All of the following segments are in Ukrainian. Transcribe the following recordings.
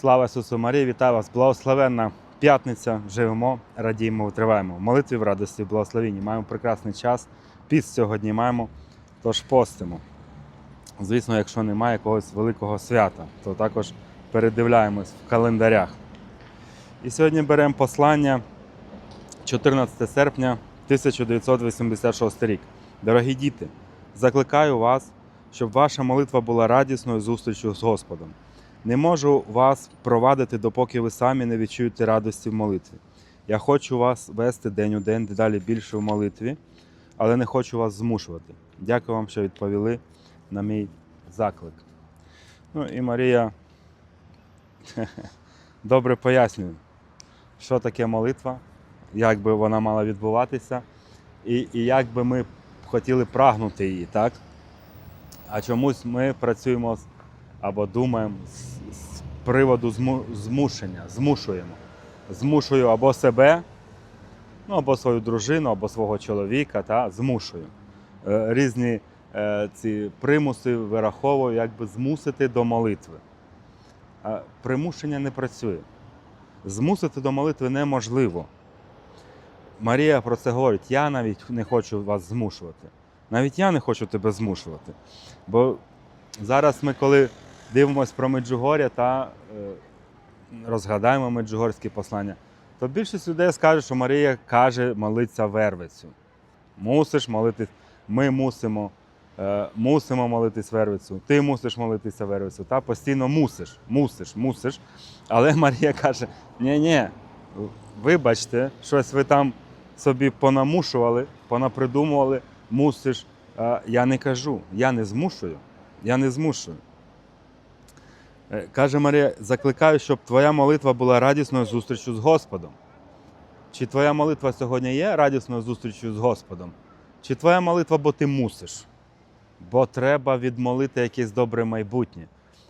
Слава Ісусу Марії, вітаю вас! Благословенна п'ятниця. Живемо, радіємо, витриваємо. В молитві в радості, в благословенні. Маємо прекрасний час. Піст сьогодні маємо, тож постимо. Звісно, якщо немає якогось великого свята, то також передивляємось в календарях. І сьогодні беремо послання 14 серпня 1986 рік. Дорогі діти, закликаю вас, щоб ваша молитва була радісною зустрічю з Господом. Не можу вас провадити, допоки ви самі не відчуєте радості в молитві. Я хочу вас вести день у день дедалі більше в молитві, але не хочу вас змушувати. Дякую вам, що відповіли на мій заклик. Ну і Марія добре пояснює, що таке молитва, як би вона мала відбуватися, і, і як би ми хотіли прагнути її, так? А чомусь ми працюємо або думаємо з, з приводу зму, змушення, змушуємо. Змушую або себе, ну, або свою дружину, або свого чоловіка, та, змушую. Е, різні е, ці примуси вираховую, як би змусити до молитви. А примушення не працює. Змусити до молитви неможливо. Марія про це говорить: я навіть не хочу вас змушувати. Навіть я не хочу тебе змушувати. Бо зараз ми, коли дивимося про Меджугор'я та е, розгадаємо меджугорські послання, то більшість людей скаже, що Марія каже молитися вервицю. Мусиш молитись, ми мусимо, е, мусимо молитись вервицю, ти мусиш молитися вервицю. Та постійно мусиш, мусиш, мусиш. Але Марія каже: ні-ні, вибачте, щось ви там собі понамушували, понапридумували, мусиш. Е, Я не кажу, я не змушую. Я не змушую. Е, Каже Марія, закликаю, щоб твоя молитва була радісною зустрічю з Господом. Чи твоя молитва сьогодні є радісною зустрічю з Господом? Чи твоя молитва, бо ти мусиш? Бо треба відмолити якесь добре майбутнє.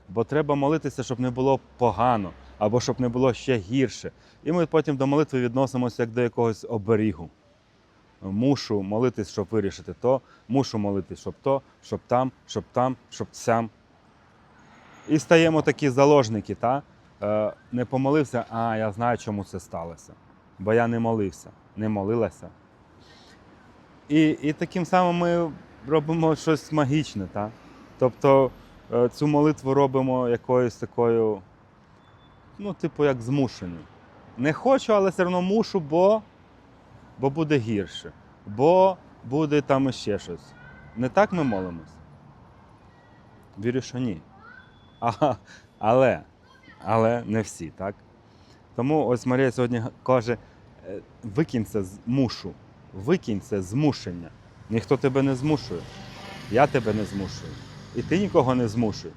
Бо треба молитися, щоб не було погано, або щоб не було ще гірше. І ми потім до молитви відносимося як до якогось оберігу. Мушу молитись, щоб вирішити то, мушу молитись, щоб то, щоб там, щоб там, щоб сям. І стаємо такі заложники, та? Е, не помолився, а я знаю, чому це сталося. Бо я не молився, не молилася. І, і таким самим ми робимо щось магічне. Та? Тобто е, цю молитву робимо якоюсь такою, ну, типу, як змушеною. Не хочу, але все одно мушу, бо, бо буде гірше, бо буде там іще щось. Не так ми молимось? Вірю, що ні. Ага, але, але не всі, так? Тому ось Марія сьогодні каже: е, викинь це з мушу, викинь це змушення. Ніхто тебе не змушує. Я тебе не змушую. І ти нікого не змушуй.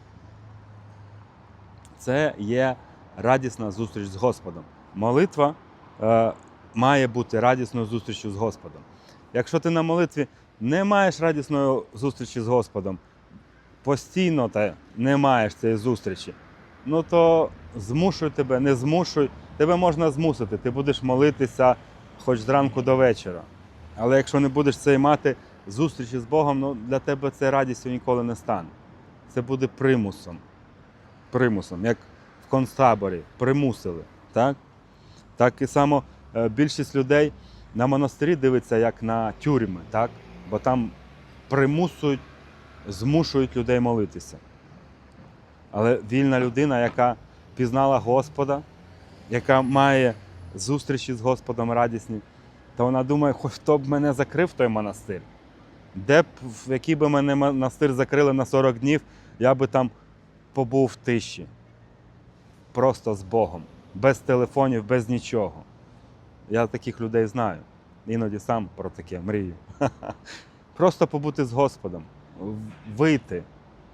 Це є радісна зустріч з Господом. Молитва е, має бути радісною зустрічю з Господом. Якщо ти на молитві не маєш радісної зустрічі з Господом, постійно ти не маєш цієї зустрічі, ну то змушуй тебе, не змушуй. Тебе можна змусити, ти будеш молитися хоч зранку до вечора. Але якщо не будеш цієї мати зустрічі з Богом, ну для тебе це радістю ніколи не стане. Це буде примусом. Примусом, як в концтаборі, примусили. Так, так і само е, більшість людей на монастирі дивиться як на тюрми, так? бо там примусують, змушують людей молитися. Але вільна людина, яка пізнала Господа, яка має зустрічі з Господом радісні, то вона думає, хоч хто б мене закрив той монастир. Де б, в який би мене монастир закрили на 40 днів, я би там побув в тиші. Просто з Богом, без телефонів, без нічого. Я таких людей знаю. Іноді сам про таке мрію. Просто побути з Господом, вийти,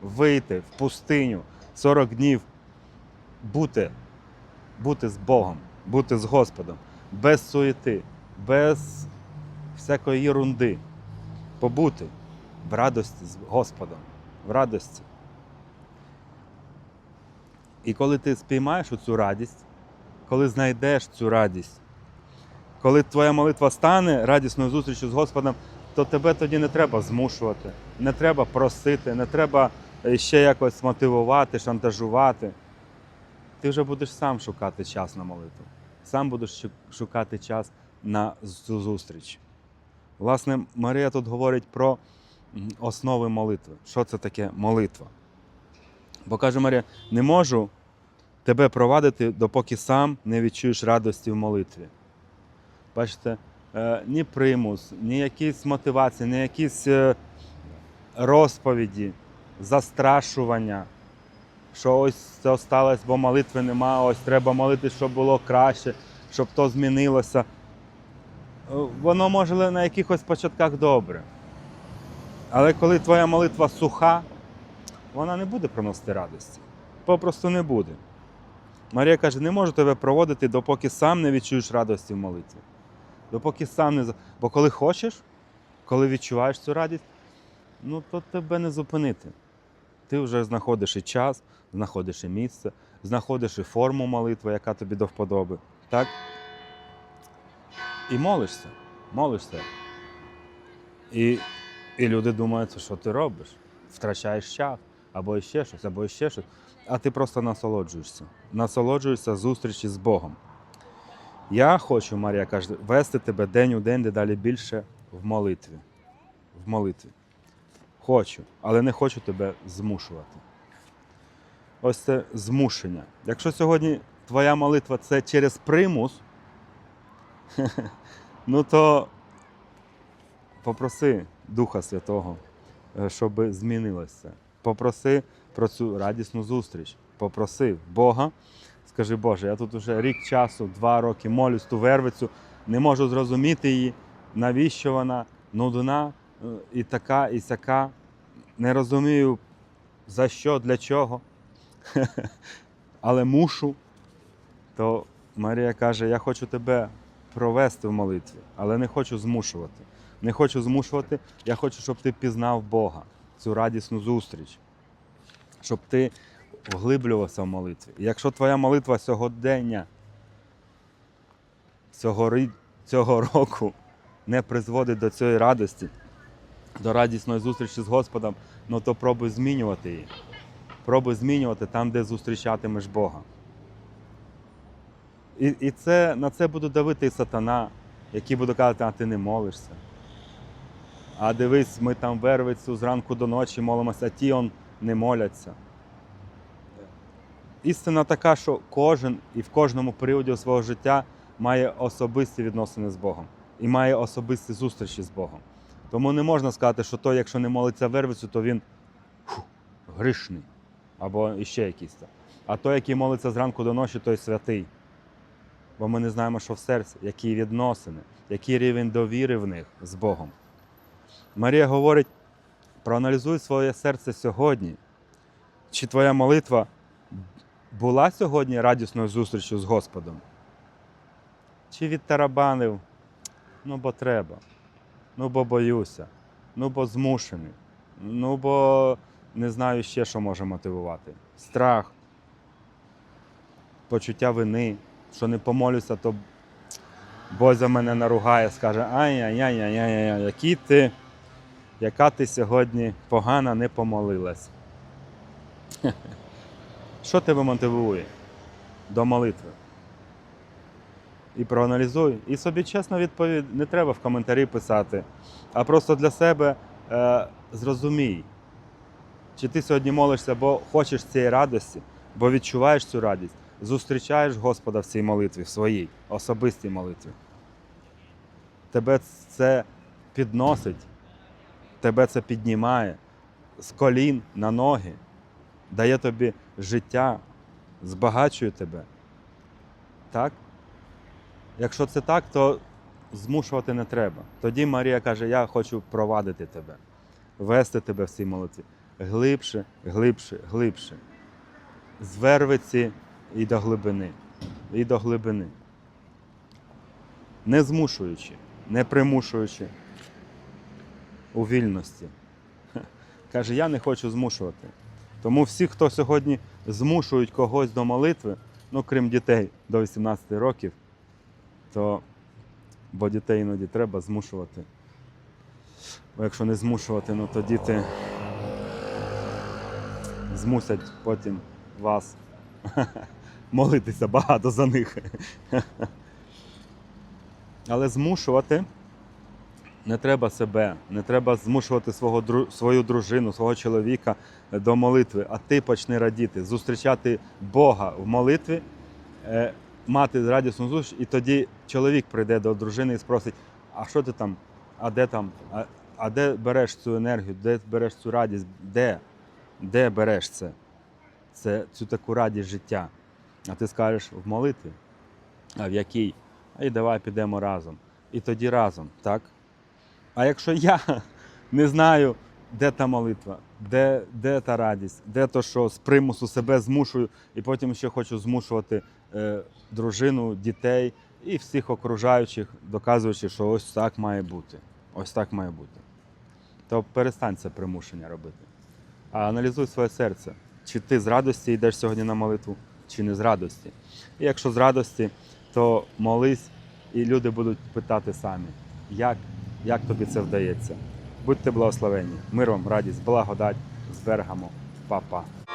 вийти в пустиню 40 днів, бути, бути з Богом, бути з Господом, без суєти, без всякої єрунди. Побути в радості з Господом, в радості. І коли ти спіймаєш цю радість, коли знайдеш цю радість, коли твоя молитва стане радісною зустрічю з Господом, то тебе тоді не треба змушувати, не треба просити, не треба е, ще якось мотивувати, шантажувати. ти вже будеш сам шукати час на молитву. Сам будеш шукати час на зустріч. Власне, Марія тут говорить про основи молитви. Що це таке молитва? Бо каже Марія: не можу тебе провадити, допоки сам не відчуєш радості в молитві. Бачите, ні примус, ні якісь мотивації, ні якісь е, розповіді, застрашування, що ось це сталося, бо молитви нема, ось треба молити, щоб було краще, щоб то змінилося. Е, Воно може на якихось початках добре. Але коли твоя молитва суха, вона не буде приносити радості. Попросту не буде. Марія каже: не можу тебе проводити, допоки сам не відчуєш радості в молитві. Допоки сам не. Бо коли хочеш, коли відчуваєш цю радість, ну то тебе не зупинити. Ти вже знаходиш і час, знаходиш і місце, знаходиш і форму молитви, яка тобі до вподоби. Так? І молишся, молишся. І, і люди думають, що ти робиш? Втрачаєш час, або ще щось, або ще щось. А ти просто насолоджуєшся. Насолоджуєшся зустрічі з Богом. Я хочу, Марія каже, вести тебе день у день дедалі більше в молитві. В молитві. Хочу, але не хочу тебе змушувати. Ось це змушення. Якщо сьогодні твоя молитва це через примус, ну то попроси Духа Святого, е, щоб змінилося. Попроси про цю радісну зустріч. Попроси Бога. Скажи, Боже, я тут уже рік часу, два роки молюсь ту вервицю, не можу зрозуміти її, навіщо вона нудна е, і така, і сяка. Не розумію, за що, для чого. Але мушу. То Марія каже: я хочу тебе провести в молитві, але не хочу змушувати. Не хочу змушувати, я хочу, щоб ти пізнав Бога, цю радісну зустріч, щоб ти вглиблювався в молитві. Якщо твоя молитва сьогодення, цього, цього року не призводить до цієї радості, до радісної зустрічі з Господом, ну то пробуй змінювати її. Пробуй змінювати там, де зустрічатимеш Бога. І, і це, на це буде давити і сатана, який буде казати, а ти не молишся. А дивись, ми там вервицю зранку до ночі молимося, а ті он не моляться. Істина така, що кожен і в кожному періоді свого життя має особисті відносини з Богом і має особисті зустрічі з Богом. Тому не можна сказати, що той, якщо не молиться вервицю, то він фу, грішний або іще якийсь. А той, який молиться зранку до ночі, той святий. Бо ми не знаємо, що в серці, які відносини, який рівень довіри в них з Богом. Марія говорить: проаналізуй своє серце сьогодні. Чи твоя молитва була сьогодні радісною зустрічю з Господом? Чи відтарабанив? Ну, бо треба. Ну, бо боюся. Ну, бо змушений. Ну, бо не знаю ще, що може мотивувати. Страх, почуття вини, що не помолюся, то Бозя мене наругає, скаже: ай-яй-яй-яй-яй, який ти, яка ти сьогодні погана не помолилась. Що тебе мотивує до молитви? І проаналізуй. І собі чесно відповідь не треба в коментарі писати, а просто для себе е, зрозумій, чи ти сьогодні молишся, бо хочеш цієї радості, бо відчуваєш цю радість, зустрічаєш Господа в цій молитві, в своїй особистій молитві. Тебе це підносить, тебе це піднімає з колін на ноги, дає тобі життя, збагачує тебе. Так? Якщо це так, то змушувати не треба. Тоді Марія каже: Я хочу провадити тебе, вести тебе в цій молитві. Глибше, глибше, глибше. З вервиці і до глибини. І до глибини. Не змушуючи, не примушуючи у вільності. Каже, я не хочу змушувати. Тому всі, хто сьогодні змушують когось до молитви, ну крім дітей до 18 років, то бо дітей іноді треба змушувати. Бо якщо не змушувати, ну то діти змусять потім вас молитися багато за них. Але змушувати не треба себе, не треба змушувати свого, свою дружину, свого чоловіка до молитви, а ти почни радіти, зустрічати Бога в молитві, е, мати радісну зустріч, і тоді чоловік прийде до дружини і спросить: а що ти там, а де там, а, а де береш цю енергію, де береш цю радість, де? Де береш це? це цю таку радість життя. А ти скажеш в молитві. А в якій? А і давай підемо разом. І тоді разом, так? А якщо я не знаю, де та молитва, де, де та радість, де то, що з примусу себе змушую, і потім ще хочу змушувати е, дружину, дітей і всіх окружаючих, доказуючи, що ось так має бути. Ось так має бути. То перестань це примушення робити. А аналізуй своє серце. Чи ти з радості йдеш сьогодні на молитву, чи не з радості. І якщо з радості, то молись, і люди будуть питати самі, як, як тобі це вдається. Будьте благословені. Мир вам, радість, благодать з. Па-па.